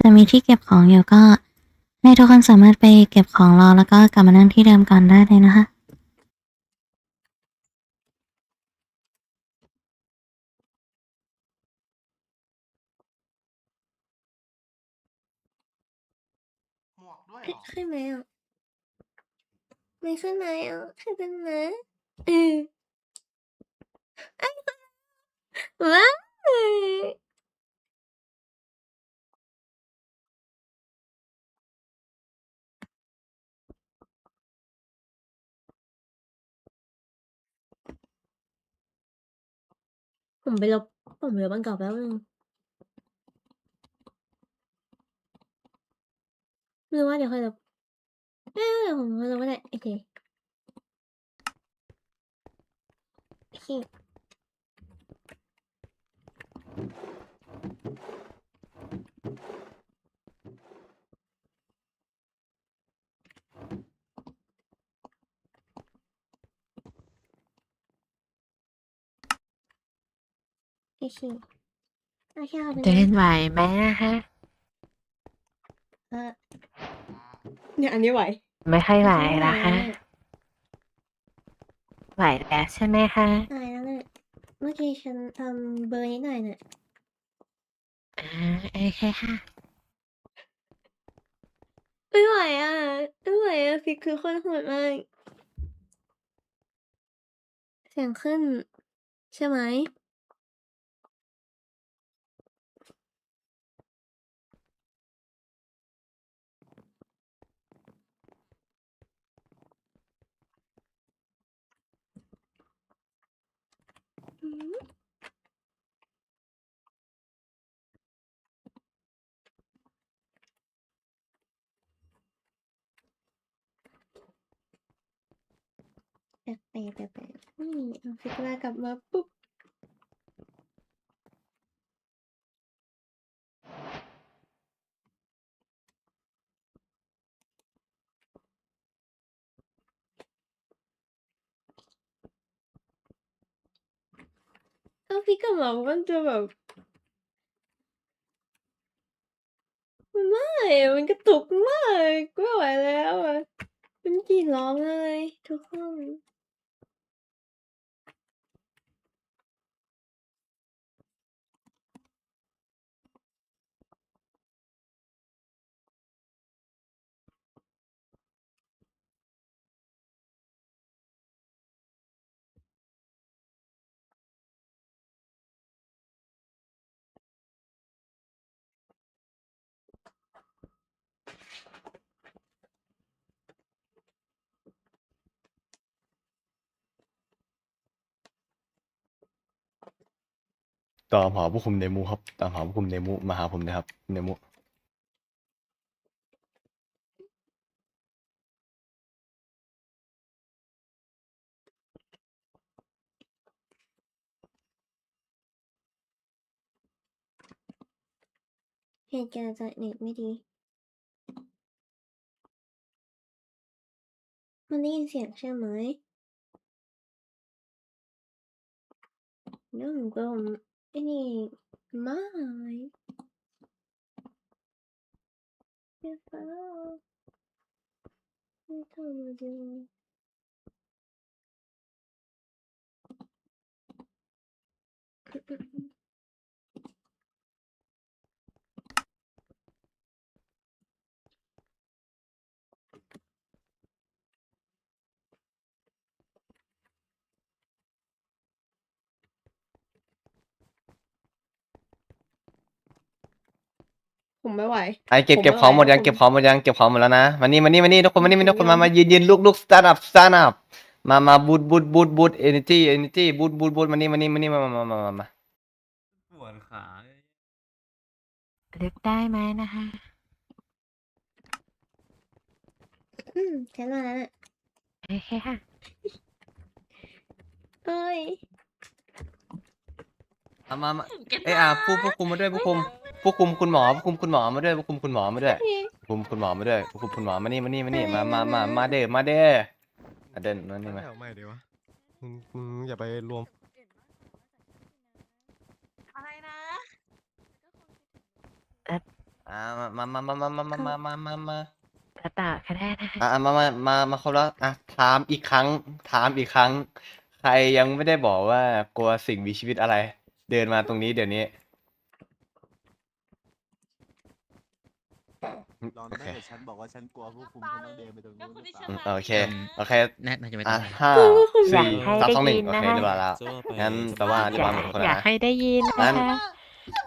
จะมีที่เก็บของอยู่ก็ให้ทุกคนสามารถไปเก็บของรอแล้วก็กลับมานั่งที่เดิมกันได้เลยนะคะหมวกด้วยเหรอขึ้นไหมอะไม่ขึ้นไหมอะขึ้นเป็นไหมเออไอ้ว้าย ผมไปลบผมไปลบอันเก่าแป๊บนึงหรือว่าเดี๋ยวค่อยลบเอ้ยผมลบก็ได้โอเคโอเค โอเคโอเคค่ะเป็นเดิไงนไหวไหมอะฮะ เออเนี่ยอันนี้ไหวไม่ค่อยไหวอันนี้ละฮะไหวไหวแล้วใช่ไหมคะไหวแล้วเนี่ยเมื่อกี้ฉันทำเบอร์นิดหน่อยเนี่ยอ่าโอเคค่ะ ไม่ไหวอะไม่ไหวอะฟิกคือคนโหดมากเสียงขึ้น ใช่ไหม แปลกแปลกแปลกแปลกนี่เอาฟิกลากลับมาปุ๊บ เอาพี่กลับมามันจะแบบไม่มันกระตุกมากไม่ไหวแล้วอะมันกรีดร้องเลย ทุกคน ตามหาผู้คุมเนมูครับตามหาผู้คุมเนมูมาหาผมนะครับเนมูเหตุการณ์จากเน็ตไม่ดี มันได้ยินเสียงใช่ไหมเรื่องของผมไอ้นี่ไม่ เดี๋ยวฟ้าไม่ ผมไม่ไหว ไอเก็บผมเก็บของหมดยังผมเก็บของหมดยังเก็บของหมดแล้วนะมานี่มานี่มานี่ทุกคนมานี่มานี่ทุกคนมามายืนยืนลุกลุกสตาร์ทอัพสตาร์ทอัพมามาบูทบูทบูทบูทเอเนจีเอเนจีบูทบูทบูทมานี่มานี่มานี่มามามามามาปวดขาลึกได้ไหมนะคะอืมฉันมาแล้วน่ะโอเคค่ะเอ้ย มามามาเอยอะผู้ผู้คุมมาด้วยผู้คุม ผู้คุมคุณหมอผู้คุมคุณหมอมาด้วยผู้คุมคุณหมอมาด้วยผู้คุมคุณหมอมาด้วยผู้คุมคุณหมอมานี่มานี่มานี่มามามามาเด้อมาเด้อมาเดินมานี่มาแถวใหม่ดีวะมึงมึงอย่าไปรวมอะไรนะอ่ามามามามามามามามามามาจะต่อก็ได้นะคะอ่ามามามามาครบแล้วอะถามอีกครั้ง ถามอีกครั้ง ใครยังไม่ได้บอกว่ากลัวสิ่งมีชีวิตอะไร เดินมาตรงนี้เดี๋ยวนี้ ลองโอตั้งเคแต่ฉันบอกว่าฉันกลัวผู้คุมฉันต้องเดินไปตรงนู้นหรือเปล่าอืมโอเค โอเคน่าน่าจะไม่อะต้องห้าอยากสี่ให้สามได้สองหนึ่งยินโอนะเคคะ เรียบร้อยแล้ว งั้นแปลว่าอเรียบร้ยาอยหมดทุกคนอยากนะ ให้ได้ยินงั้นะน คะ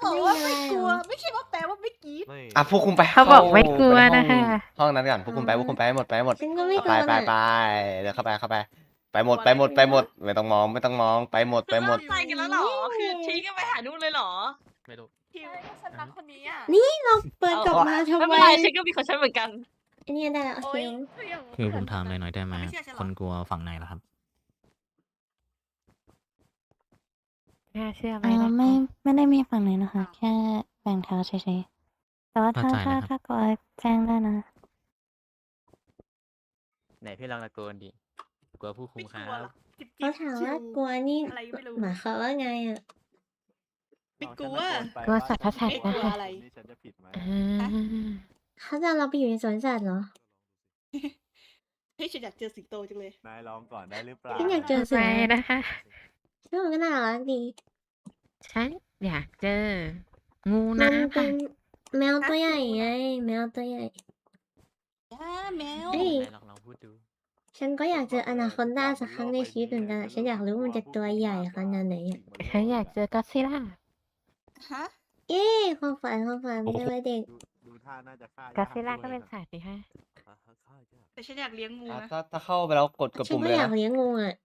บอกว่าไม่กลัว ไม่ใช่ว่าแปลว่าไม่กรีดไม่อะพวกคุณไปเขาบอกไม่กลัวไปในนะคะ ห้องห้องนั้นก่อนพวกคุณไปพวกคุณไปให้หมดไปให้หมด ฉันก็ไม่กไปลัวไปน่ะไปเดี๋ยวเข้าไปเข้าไป ไปหมดไปหมดไปหมดไม่ต้องมองไม่ต้องมองไปหมดไปหมด ใจกันแล้วเหรอ คือทิ้งกันไปหานู่นเลยเหรอ ไม่รู้ ฉันรักคนนี้อะนี่เราเปิดกลับมาทำไม่ไมเป็นไรฉันก็มีคนฉันเหมือนกันอันนี้ได้แล้วโอเคคือผมถามหน่อยหน่อยได้ไหมไม่เชื่อฉันหรอคนกลัวฝั่งไหนล่ะครับน่าเชื่อไหมเออนะไม่คะไม่ได้มีฝั่งไหนนะคะ แค่แบ่งเท้าเฉยๆแต่ว่าถ้าเข้าใจถ้านะครับถ้ากลัวแจ้งได้นะไหนพี่ลองตะโกนดิกลัวผู้คุมครับเขาถามว่ากลัวนี่อะไรไม่รู้หมายความว่าไงอะ ไม่กลัว กลัวสัตว์ทัศน์ไม่กลันะวคะอะไร นี่ฉันจะผิดไหมอ่าเขาจะเอาเราไปอยู่ในสวนสัตว์เหรอ เฮ้ยฉันอยากเจอสิงโตจังเลย นายลองก่อนได้หรือเปล่าฉันอยากเจอเสืไปอนะคะ แล้วมันก็น่ารักดีฉันอยากเจอ งูมันนะเป็คะนแมวตัวใหญ่ไง แมวตัวใหญ่ ย่าแมว เอ้ยไหนลองลองพูดดู ฉันก็อยากเจออนาคอนดาสักครั้งในชีวิตเหมือนกันอะฉันอยากรู้ว่ามันจะตัวใหญ่ขนาดไหนอะ ฉันอยากเจอก็อดซิลล่า ฮะเย้ความฝันความฝันในวัยเด็กดูดูท่าน่าจะฆ่าก็ยาอดซิลล่าก็ด้วยเป็นนะสัตว์นี่ฮะแต่ฉันอยากเลี้ยงงูอะนะถ้าถ้าเข้าไปแล้วกดกดฉันปุ่มก็เลยอยากนะเลี้ยงงูอะ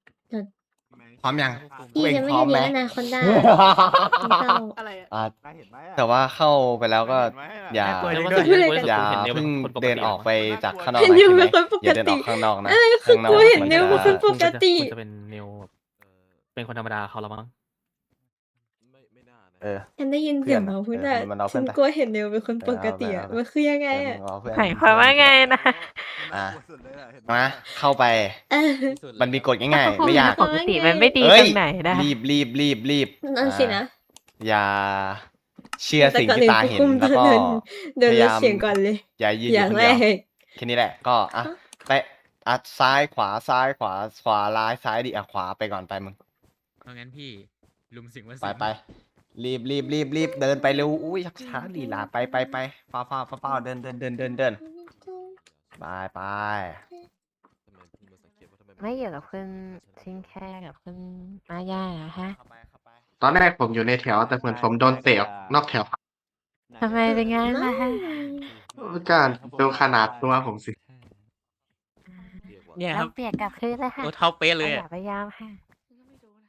พร้อมยังพี่เว้ยจะไม่พร้อได้มไหมเลี้ยงอนาคอนดาอะไรอะอะนายเห็นไหมอะแต่ว่าเข้าไปแล้วก็เห็นไหมอะอย่ากลัวอย่าด้วยด้วยอย่าเห็นเนวเพิ่งเป็นคนปกติเดินออกไปจากข้างนอกเห็นนะเนวใช่ไหมเป็นคนปกติอย่าเดินออกข้างนอกนะอะไรคือข้างนอกกูเห็นมัเนวจะเป็นคนปกติคุณจะเป็นเนวแบบเป็นคนธรรมดาเขาละมั้งไม่ไม่น่านะ เออ ฉันได้ยินเสียงหมาพูดเพื่อะอนมันเอาเพื่ฉัอนนไป กลัวเห็นเนวเป็นคนปกติอะเอาไปมันคือยังไงเอออะมึงเอาเพื่อนหมายความว่าไงนะ อะน่ากลัวสุดเลยอะเห็นไหมาเข้าไป เออที่สุดเลยมันมีกฎง่าย ๆ ไม่ยาก ปกติมันไม่ดีเอ้ตย รงไหนนะรีบรีบรีบรีบนั่นสินะ อ่าอย่าเชื่อสิ่งที่ตาเห็นแต่แล้วก่ก็ อนอื่นเดินพเดินยายาม เสียงก่อนเลย อย่ายืนออย่ายู่งคนแรเดียว ก แค่นี้แหละก็อะ ไปอะซ้ายขวาซ้ายขวาขวาร้ายซ้ายดีอะขวาไปก่อนไปมึงเพราะงั้นพี่ลุมสิงว่าไปไป รีบรีบรีบรีบเดินไปเร็วอุ้ยชักช้าลีลาไปไปไปฟ้าฟ้าฟ้าฟ้าเดินเดินเดินเดินเดินไปไปทำไมเพิ่งมาสังเกตว่าทำไมไม่อยู่กับคุณซิงแค่กับคุณมาย่านะฮะเข้าไปเข้าไปตอนแรกผมอยู่ในแถว แต่เหมือนผมโดนเตะออกนอกแถวทำไมเป็นงั้นล่ะฮะการดูขนาดตัวผมสิเรียกว่าเนี่ยคเรารับเปียกกลับคืนเลยค่ะตัวเท่าเป๊ะเลยออะย่าพยายามค่ะ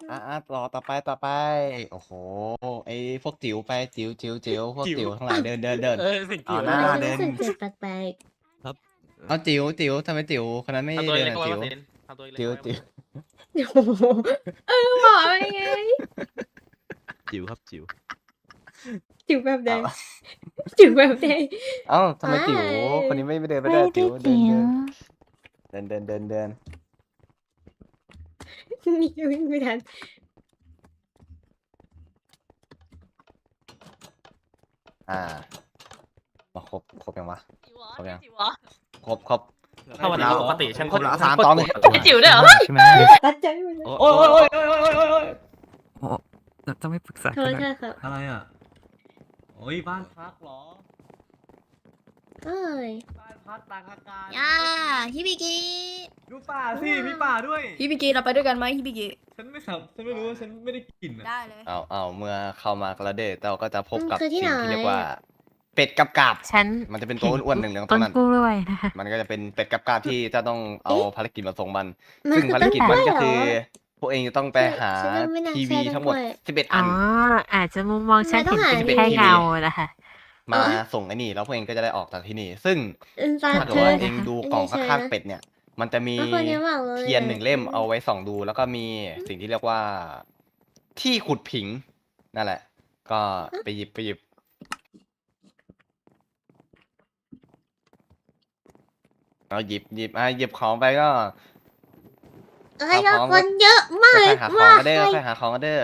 อะอะต่อต่อไปต่อไป โอ้โห ไอพวกจิ๋วไปจิ๋วจิ๋วจิ๋วพวกจิ๋วทั้งหลายเดินเดินเดิน เออสิ่งเอาที่หน้าเราเดิน รู้สึกเจ็บแปลกเอาจิ๋วจิ๋วทำไมจิ๋วคนนั้นไม่ทำตัวเดินเล็กอะก็จิ๋วว่าเป็นทำตัวเล็กจิ๋วก็ว่าจิ๋วๆโอ้โหเออหมอเป็นไงจิ๋วครับจิ๋วจิ๋วแบบใดจิ๋วแบบใด เอ้าทำไมจิ๋วไม่คนนี้ไม่ไปเดินไปไม่ด้วยได้จิ๋วเดินเจียเดิวนเดินเดินเดินเดิน นี่วิ่งไม่ทันอ่ามาครบครบยังวะ จิ๋วเหรอครบยังจิ๋วเหรอครบครบ ถ้าวันนี้ปกติฉันครบแล้วฉันสามโคตรตอนเลยปวดจิ๋วด้วยเหรอใช่ไหมตัดใจหมดเลยโอ้ยโอ้ยโอ้ยโอ้ยโอ้ยโอ้ยโอ้ยจะไม่ปรึกษาโทษค่ะครับอะไรอะ โอ้ยบ้านพักเหรอ เอ้ย บ้าน พักต่างอาการย่าฮิบิกิดูป่าสิมีป่าด้วยฮิบิกิเราไปด้วยกันไหมฮิบิกิฉันไม่ขับฉันไม่รู้ว่าฉันไม่ได้กลิ่นอะได้เลยเอาเอาเมื่อเข้ามากระเดดเราก็จะพบกับมันคือที่สิ่งไหนที่เรียกว่า เป็ดกับกาบฉันมันจะเป็นตัวอ้วนๆหนึ่งเหลืองๆตต้รนงนั้นกล้วยนะคะมันก็จะเป็นเป็ดกับกาบที่จะต้องเอาภารกิจมาส่งมันมันซึ่งคือภารกิจมันก็คือต้นกล้วยเหรอพวกเองจะต้องไปหาฉันยังไม่น่าทีเชื่วีอต้นทั้งหมดกล้วย11อ๋อัอนอาจจะมุมมองฉันทำไมเห็นต้องเป็นหาแค่ทีวีเงานะคะ มาส่งไอ้นี่แล้วพวกเองก็จะได้ออกจากที่นี่ ซึ่งเอ็นตาถ้าเกิดเจอว่านะเองดูกล่องข้างๆเป็ดเนี่ย มันจะมีแล้วคนนี้บอกเลยเทียนหนึ่งเล่มเอาไว้ส่องดู แล้วก็มีสิ่งที่เรียกว่า ที่ขุดผิงนั่นแหละ ก็ไปหยิบไปหยิบเอาหยิบหยิบอะหยิบของไปก็เอ้ยเอาแล้วของคนเยอะมากค่อยๆหาของมากกันเด้อเลยค่อยๆหาของกันเด้อ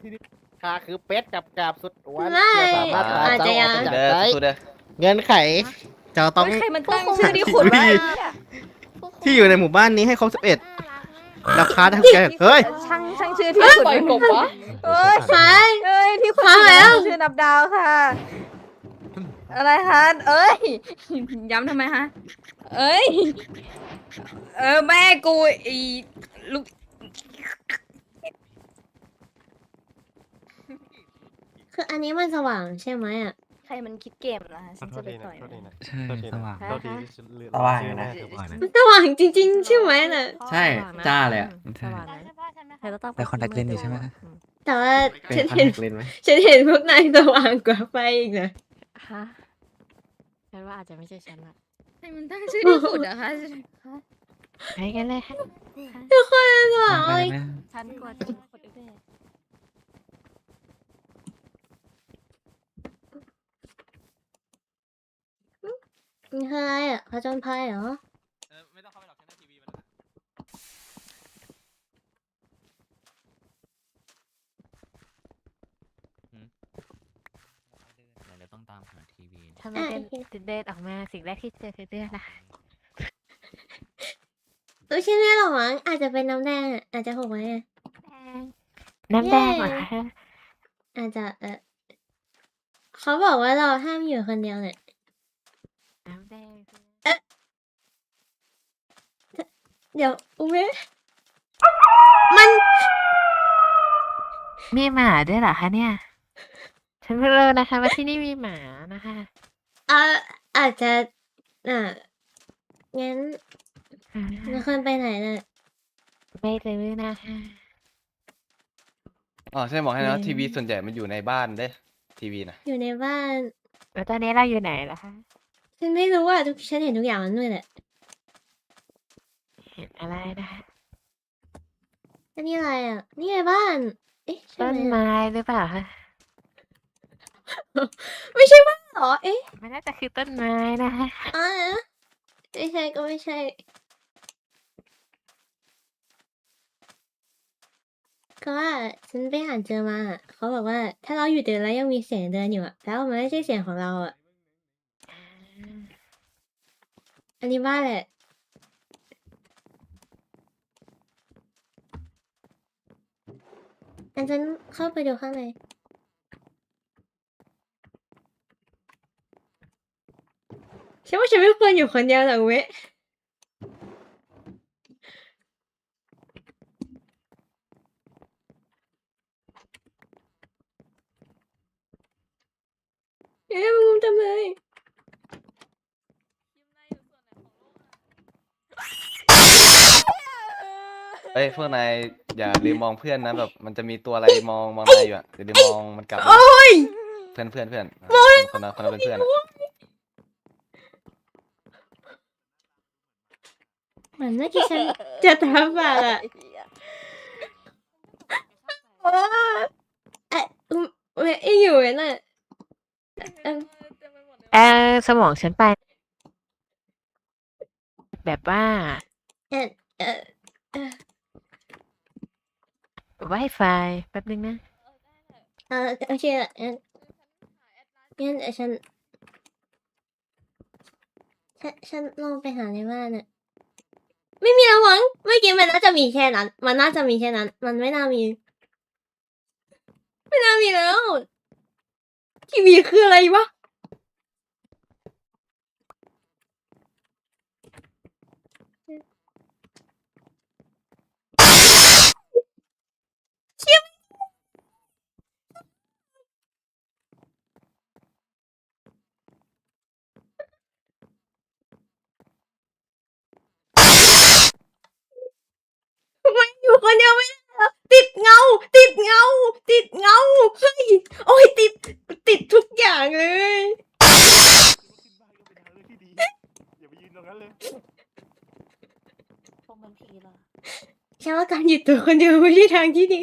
ข้าคือเป็ดกับกาบสุดโอวันไม่จะสามารถหาอาจจะเจ้าอยัอกงไปจากเด้อใจสู้เด้อเงื่อนไข เจ้าต้อง ใครมันตั้งชื่อที่ขุดที่ไว้ที่อยู่ในหมู่บ้านนี้ให้ครบสิบเอ็ดราคาทั้งแกเฮ้ย ช่างช่างชื่อที่ขุดเป็นกบวะเอ้ยใช่เอ้ยที่ขุดฟังแล้ว ชื่อนับดาวค่ะ อะไรคะเอ้ยย้ำทำไมฮะ เอ้ย เออแม่กูอีลูก คืออันนี้มันสว่างใช่ไหมอะ ใครมันคิดเกมเหรอฮะฉันจะไปต่อยมัน ใช่สว่างฮะสว่างอยู่นะมันสว่างจริง ๆ ใช่ไหมน่ะ ใช่สว่งนะจ้าเลยอะอืมสว่างนะใครก็ต้องแต่คอนแทคเลนส์อยู่ใช่ไหม อืมแต่ว่าเป็นฉันคอนเห็นแทคเลนส์ไหมฉันเห็นพวกนายสว่างกว่าไฟอีกนะ ฮะฉันว่าอาจจะไม่ใช่ฉันละใครมันตั้งชื่อที่ขุดอะคะใครกันเลยฮะทุกคนสว่างเลยฉันกลัวจะขุดด้วย มันคืออะไรอะผจญภัยเหรอไม่ต้องเข้าไปหรอกฉันได้ทีวีมันเดี๋ยวต้องตามหาทีวีทำไมเป็นติดเดทออกมาสิ่งแรกที่เจอคือเลือดล่ะตัวชิ้นนี้หรอมั้งอาจจะเป็นน้ำแดงอะอาจจะหกไว้อะน้ำแดงเหรอเย้คะอาจจะเออเขาบอกว่าเราห้ามอยู่คนเดียวเนี่ย น้ำแดง เดี๋ยวอุ้ยมัน มีหมาด้วยเหรอคะเนี่ย ฉันไม่รู้นะคะว่าที่นี่มีหมานะคะ เอ่ออาจจะอ่างั้นอ่าเราควรไปไหนน่ะ ไม่รู้นะคะ อ๋อใช่บอกให้นะอืมทีวีส่วนใหญ่มันอยู่ในบ้านเด้ทีวีนะอยู่ในบ้าน แล้วตอนนี้เราอยู่ไหนล่ะคะ ฉันไม่รู้อะทุกฉันเห็นทุกอย่างมันมืดแหละ เห็นอะไรนะคะอันนี้อะไรอะ นี่ไงบ้าน เอ๊ะใช่ต้นไหมอะไม้หรือเปล่าคะไม่ใช่บ้านเหรอ เอ๊ะมันน่าจะคือต้นไม้นะคะอ๋อไม่ใช่ก็ไม่ใช่ ก็ว่าฉันไปอ่านเจอมาอะเขาบอกว่า ถ้าเราอยู่เดินแล้วยังมีเสียงเดินอยู่อะแล้วมันไม่ใช่เสียงของเราอะอันนี้บ้านแหละ อันฉันเข้าไปดูข้างในฉันว่าฉันไม่ควรอยู่คนเดียวหรอกเว้ยเอ๊ะมึงทำไม เอ้ยพวกนายอย่าลืมมองเพื่อนนะแบบมันจะมีตัวอะไรมองมองนายอยู่อะอย่าลืมมองมันกลับนะโอ้ยเพื่อนเพื่อนเพื่อนอะคนนั้นคนนั้นเป็นเพื่อนอะเหมือนเมื่อกี้ฉันจะทำอะอะโอ้เอ๊ะอืมเอ๊ะอยู่น่ะเอิ่มเออสมองฉันไป แบบว่า เอ๊ะเอ๊ะ Wi-Fi แป๊บนึงนะ เออโอเคงั้นงั้นเดี๋ยวฉันฉันฉันลองไปหาในบ้านน่ะไม่มีแล้วมั้งเมื่อกี้มันน่าจะมีแค่นั้น มันน่าจะมีแค่นั้น มันไม่น่ามี ไม่น่ามีแล้ว ทีวีคืออะไรวะ ไม่อยู่คนเดียวไม่ได้แล้วติดเงา ติดเงา ติดเงา เฮ้ย โอ้ยติด ติดทุกอย่างเลย ขึ้นบ้านก็เป็นทางเลือกที่ดี อย่าไปยืนตรงนั้นเลย พวกมันผีเหรอ ฉันว่าการอยู่ตัวคนเดียวไม่ใช่ทางที่ดี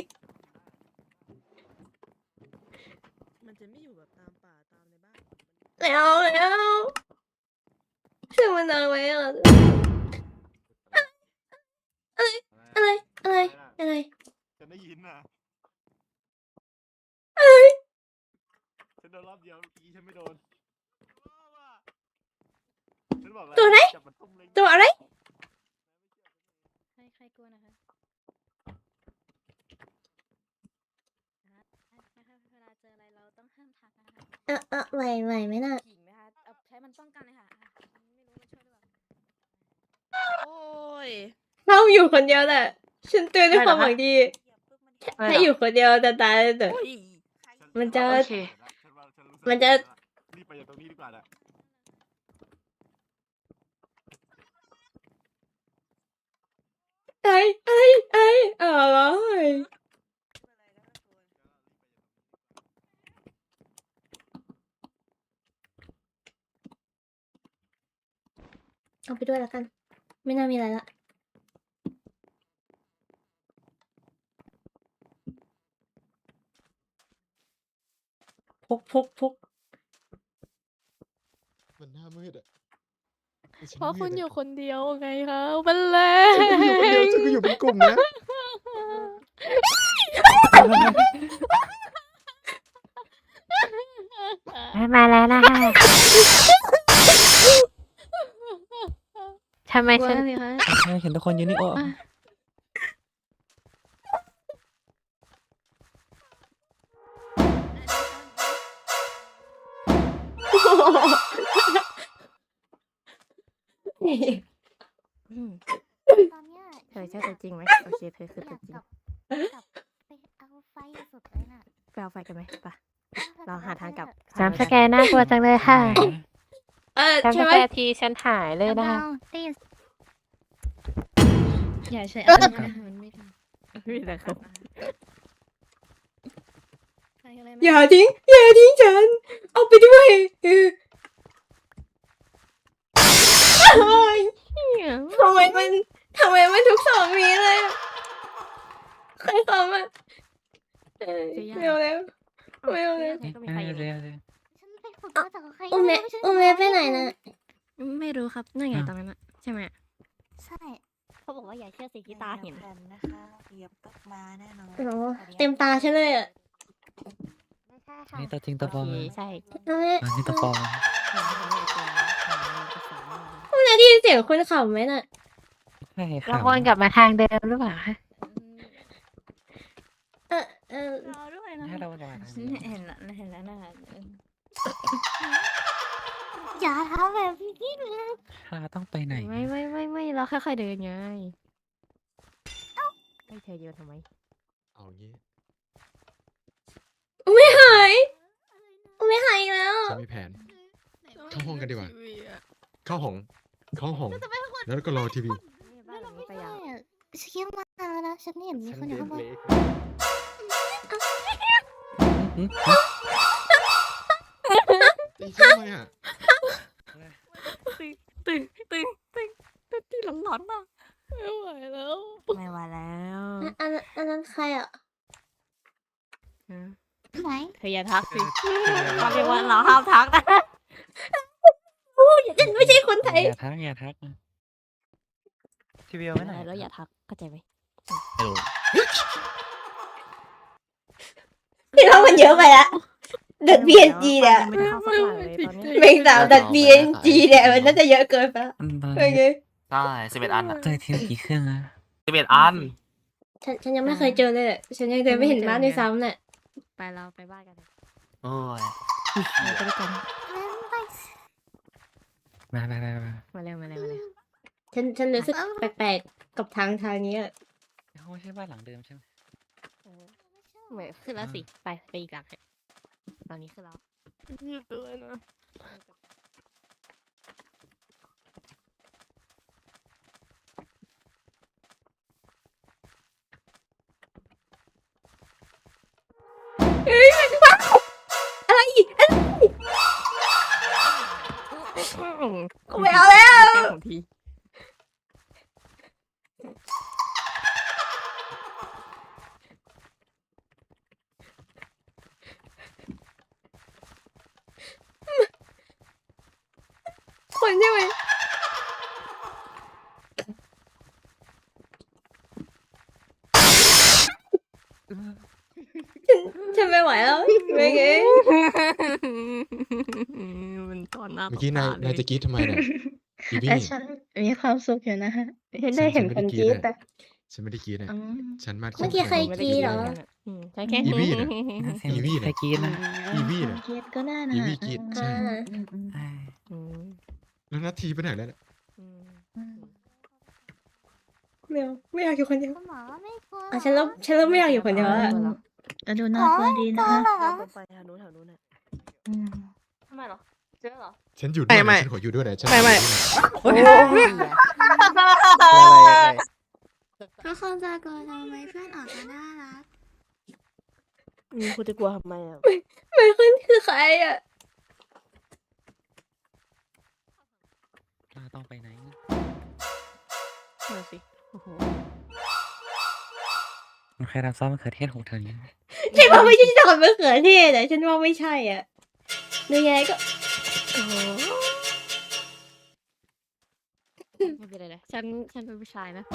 มันจะไม่อยู่แบบตามป่าตามในบ้านแล้วแล้วคือมันอะไรอะอะไรอะไรอะไรฉันได้ยินน่ะไรฉันโดนรอบเดียวอีฉันไม่โดนฉันบอกแล้วตัวไหนจับมันต้มเล้งตัวอะไร ใครใครกลัวนะคะเวลาเจออะไรเรา ต้องห้ามทักนะคะเออเออไหวไหวไหมน่ะขิงไหมคะเอาใช้มันป้องกันเลยค่ะอะไม่รู้มันช่วยหรือเปล่าโอ้ย เราอยู่คนเดียวแหละ ฉันเตือนด้วยความหวังดีถ้าอยู่คนเดียวจะตายแต่ โอ้ย มันจะโอเคฉันว่าฉันรู้สึกมันจะ รีบไปจากตรงนี้ดีกว่านะไอ้ไอ้ไอ้อะไรเอาไปด้วยแล้วกัน ไม่น่ามีอะไรละพกพกพกมันหน้ามืดอะเพราะคุณอยู่คนเดียวไงคะมันแรฉันก็อยู่คนเดียวฉันก็อยู่เป็นกลุ่มนะมาแล้วนะคะ ทำไมฉันเห็นทุกคนอยู่นี่โอ้ตอนเนี้ยเธอใช่ตัวจริงไหมโอเคเธอคือตัวจริงกลับกลับไปเอาไฟสุดเลยน่ะไปเอาไฟกันไหมปะเราหาทางกลับจำสแกนน่ากลัวจังเลยค่ะเออจำสใช่ไหมแกนทีฉันหายเลยนะคะ อย่าใช้อะไรนะมันไม่ทำมีแต่เขาใช้อะไรอย่าทิ้ง อย่าทิ้งฉัน เอาไปด้วยเออเฮ้ยทำไมมันทำไมมันทุกสองวีเลยอะใครทำอะเออไม่เอาแล้ว ไม่เอาแล้วเอ้ยเดี๋ยวเดี๋ยวฉันไปขุดมาจากใครอุเมะไม่รู้อุเมะไปไหนนะ ไม่รู้ครับนั่นไงตรงนั้นอะใช่ไหม ใช่ เขาบอกว่าอย่าเชื่อสิ่งที่ตาเห็นนะคะเหยียบตกมาแน่นอนโอ้โหเต็มตาฉันเลยอะไม่ใช่ค่ะนี่ตัวจริงตัวปลอมใช่อุเมะอันนี้ตัวปลอมอุเมะได้ยินเสียงคนขำไหมน่ะ ใช่เราค่ะวนกลับมาทางเดิมหรือเปล่าคะเออเออรอด้วยนะให้เราจะมาทางนี้เห็นแล้วเห็นแล้วนะคะเอออย่าทำแบบนี้เลยเราต้องไปไหนไม่ไม่ไม่ไม่เราค่อยๆเดินไงให้เธอโยนทำไม เอางี้อุเมะหายอุเมะหายอีกแล้ว ฉันมีแผน เข้าห้องกันดีกว่า เข้าห้อง เข้าห้อง แล้วก็รอทีวีบ้านหลังนี้ไปไม่ยังได้อะฉันคิดว่านานแล้วนะฉันไม่เห็นมีคนอยู่ข้างบนตีฉันทำไมอะ ตึงตึงตึงตึงตึงที่หล อนๆอะไม่ไหวแล้วไม่ไหวแล้วอันนั้นอันนั้นใครอะไหนเธออย่าทักสิเขาเรียกว่าเราห้ามทักนะฉันไม่ใช่คนไทย อย่าทักอย่าทักทีวีเอาไว้ไหนแล้วอย่าทักเข้าใจไหมพี่เรามันเยอะไปละดัด BNG เนี่ยไม่ได้เข้าสักหลังเลยตอนนี้เมงสาวดัด BNG เนี่ยมันน่าจะเยอะเกินไปละอันตอนโอเค ใช่สิบเอ็ดอันอะเจอทีละกี่เครื่องอะสิบเอ็ดอัน ฉันฉันยังไม่เคยเจอเลยอะฉันยังเดินไม่เห็นบ้านด้วยซ้ำเนี่ยไปเราไปบ้านกันเถอะโอ้ยเราไปด้วยกันมามามามามาเร็วมาเร็วมาเร็วฉันฉันรู้สึกแปลกๆกับทางทางนี้อะเขาไม่ใช่บ้านหลังเดิมใช่ไหมเหมือนขึ้นแล้วสิไปไปอีกหลังเถอะตอนนี้คือเราตัวนะ อะไรกอะไรกูไม่เอาแล้ว ของทีคนใช่ไหม ฉันฉันไม่ไหวแล้วเมงเองน้าเมื่อกี้นายตบตนายจะกรี๊ดทำไมเนี่ยอีบี้แต่ฉันมีความสุขอยู่นะฮะเห็นได้เห็นคนกรี๊ดแต่ฉันไม่ได้กรี๊ดนะอืมฉันมาเมื่อกี้ใครกรี๊ดเหรออืมใช่แค่อีวี่น่ะอีวี่ใครเนี่ยกรีดนะอีวี่เนี่ยกรี๊ดก็ได้นะอีวี่กรี๊ดใช่อ่าอืมแล้วนาทีไปไหนแล้วเนี่ยอืมไม่เอาไม่อยากอยู่คนเดียวคุณหมอไม่กลัวอะฉันเริ่มฉันเริ่มไม่อยากอยู่คนเดียวแล้ว อะก็ดูน่ากลัวดีนะคะไปแถวนู้นแถวนู้นน่ะอืมทำไมเหรอ เจอเหรอฉันอยู่ด้วยไม่นะฉันขออยู่ด้วยหน่อยฉันไม่ไม่ขออยู่ด้วยหน่อยทุกคนจะกลัวทำไมเพื่อนออกจะน่ารักอืมคุณจะกลัวทำไมอะไมเคิลคือใครอะเราต้องไปไหนนั่นสิ โอ้โห มันใครทำซอสมะเขือเทศของเธอเนี่ยฉันว่าไม่ใช่ดอกมะเขือเทศแต่ฉันว่าไม่ใช่อะดูยังไงก็โอ้โหไม่เป็นไรเลยฉันฉันเป็นผู้ชายนะ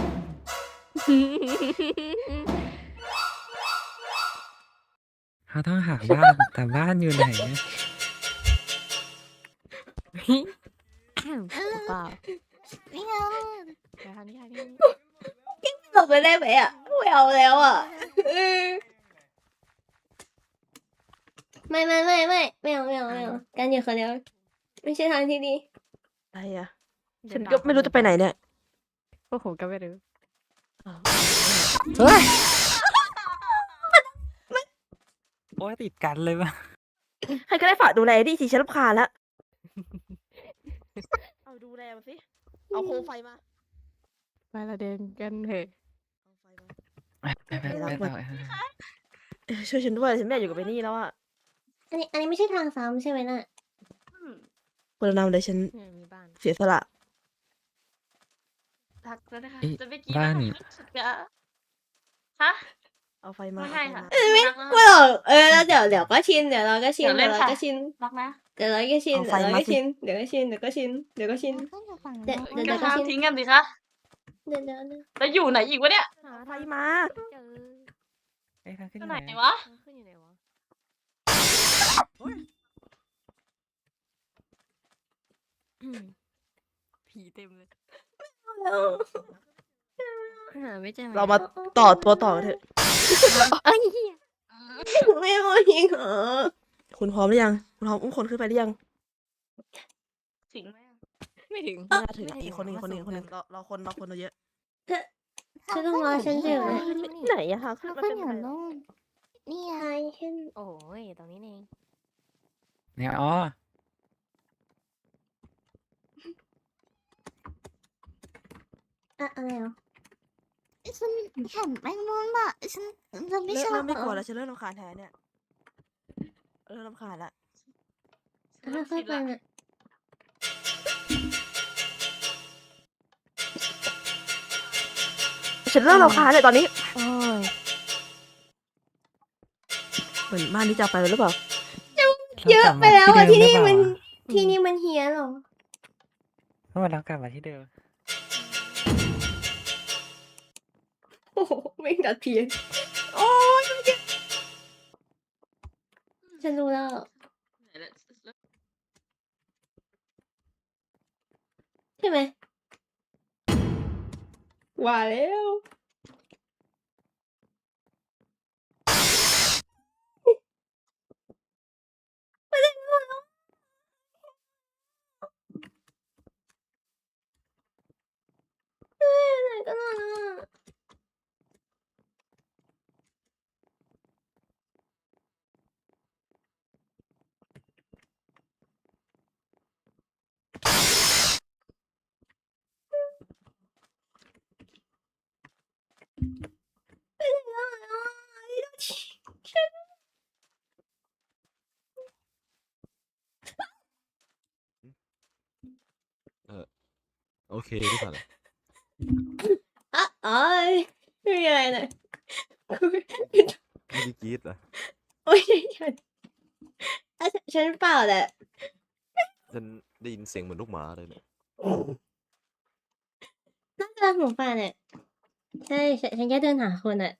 เราต้องหาบ้านแต่บ้านอยู่ไหนเนี่ยเปล่าไม่เอาไปทางนี้ทางนี้ตก ไปได้ไหมอะไม่เอาแล้วอะไม่ไม่ไม่ไม่ไม่เอาไม่เอาไม่เอาการอยู่คนเดียวไม่ใช่ทางที่ดีอะไรอะฉันก็ไม่รู้จะไปไหนเนี่ยพวกผมก็ไม่รู้เฮ้ยโอ้ยติดกันเลยวะใครก็ได้ฝากดูแลดิสิฉันรำคาญแล้วเอาดูแลมาสิ เอาโคมไฟมา ไปละเดินกันเถอะ ไปไปไปไปต่อเออช่วยฉันด้วยฉันไม่อยากอยู่กับเบนนี่แล้วอะอันนี้อันนี้ไม่ใช่ทางซ้ำใช่ไหมน่ะคนละนำเลยฉันเนี่ยมีบ้านเสียสละรักแล้วนะคะเอ้ยบ้าน ฮะ เอาไฟมาไม่ให้ค่ะ เอาไฟมาไม่ไม่หรอกเออแล้วเดี๋ยวเดี๋ยวก็ชินเดี๋ยวเราก็ชินเดี๋เดี๋ยยววเล่นเราค่ะก็ชินรักนะ เดี๋ยวเราก็ชินเอาเดี๋ยวเราไฟมาก็สิชินเดี๋ยวก็ชินเดี๋ยวก็ชินเดี๋ยวก็ชินก็อยู่ฝั่งเดี๋ยวนู้นเดี๋ยวก็เดี๋ยวก็ทางชินทิ้งกันสิคะ เดี๋ยวเดี๋ยวเดี๋ยวแล้วอยู่ไหนอีกวะเนี่ยหาไฟมาเจอเอ้ยทางขึ้นที่อไหนยู่วะทางขึ้นอยู่ไหนวะอืมผีเต็มเลยหาไม่เจอไหเรามาต่อตัวต่อกันเถอะ เอ้ยไม่เอาอีกเหรอคุณพร้อมหรือยัง คุณพร้อมอุ้มคนขึ้นไปหรือยังถึงไหมอะ ไม่ถึงไม่น่าถึงอีกคนหนึ่งคนหนึ่งคนหนึ่งเราเราคนเราคนเราเยอะ ฉันต้องรอฉันอยู่นะไหนอะคะเขามาขึ้นกันอยู่ไหนนู่นนี่ไงใช่ขึ้นโอ้ยตรงนี้เอง เนี่ยอ๋ออะอะไรเหรอฉันเห็นแมงมุมอะฉันฉันไม่เริ่ชมอบเริ่มไม่กลัวแล้วฉันเริ่มรำคาญแทนเนี่ยเริ่มรำคาญละ ค่อยๆไปน่ะ ฉันเริ่มรำคาญเลยตอนนี้โอ้ยเหมือนบ้านนี้จะเอาไปแล้วหรือเปล่าเยอะไปแล้วอะที่นี่มันที่ที่นี่มันเฮี้ยนเหรอเมื่อวานเรากลับมาที่เดิมโอ้โหไม่งดัดเพี้ยนโอ้ยฉันรู้แล้วไหนละใช่ไหม ว่าแล้วไม่ได้รู้แล้ว เอ้ยไหนกันอะโอเคหรือเปล่าล่ะอะอ๋อยไม่มีอะไรเลยไม่ได้กรี๊ดเหรอโอ้ยฉันอะฉันฉันเปล่าแหละฉันได้ยินเสียงเหมือนลูกหมาเลยเนี่ยน่าจะรักหมูป่าเนี่ยใช่ฉันฉันแค่เดินหาคนอะ